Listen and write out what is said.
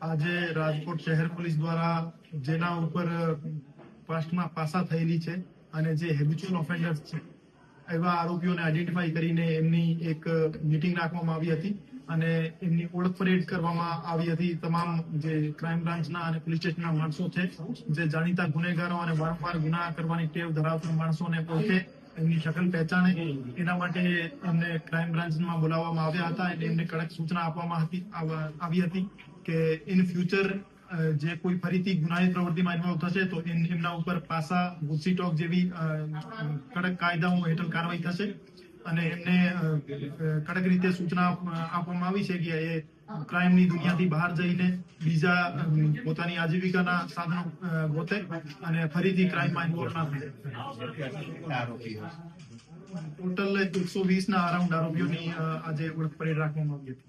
આજે રાજકોટ શહેર પોલીસ દ્વારા જેના ઉપર પાસ્ટમાં પાસા થયેલી છે અને જે હેબિચ્યુઅલ ઓફેન્ડર્સ છે, એવા આરોપીઓને આઈડેન્ટિફાઈ કરીને એમની એક મીટિંગ રાખવામાં આવી હતી અને એમની ઓળખ પરેડ કરવામાં આવી હતી. તમામ જે ક્રાઇમ બ્રાન્ચના અને પોલીસ સ્ટેશનના માણસો છે, જે જાણીતા ગુનેગારો અને વારંવાર ગુના કરવાની ટેવ ધરાવતા માણસોને ઓળખે એમની શકલ પહેચાને એના માટે એમને ક્રાઇમ બ્રાન્ચમાં બોલાવવામાં આવ્યા હતા અને એમને કડક સૂચના આપવામાં હતી આવી હતી કે ઇન ફ્યુચર જે કોઈ ફરીથી ગુનાહિત પ્રવૃત્તિમાં ઇન્વોલ્વ થશે તો એમ- એમના ઉપર પાસા ગુસ્સી ટોક જેવી કડક કાયદાઓ હેઠળ કાર્યવાહી થશે. અને એમને કડક રીતે સૂચના આપવામાં આવી છે કે એ ક્રાઇમની દુનિયાથી બહાર જઈને બીજા પોતાની આજીવિકાના સાધનો ગોતે અને ફરીથી ક્રાઇમમાં ઇન્વોલ્વ ના ટોટલ એકસો વીસ ના અરાઉન્ડ આરોપીઓની આજે ઓળખ પરેડ રાખવામાં આવી હતી.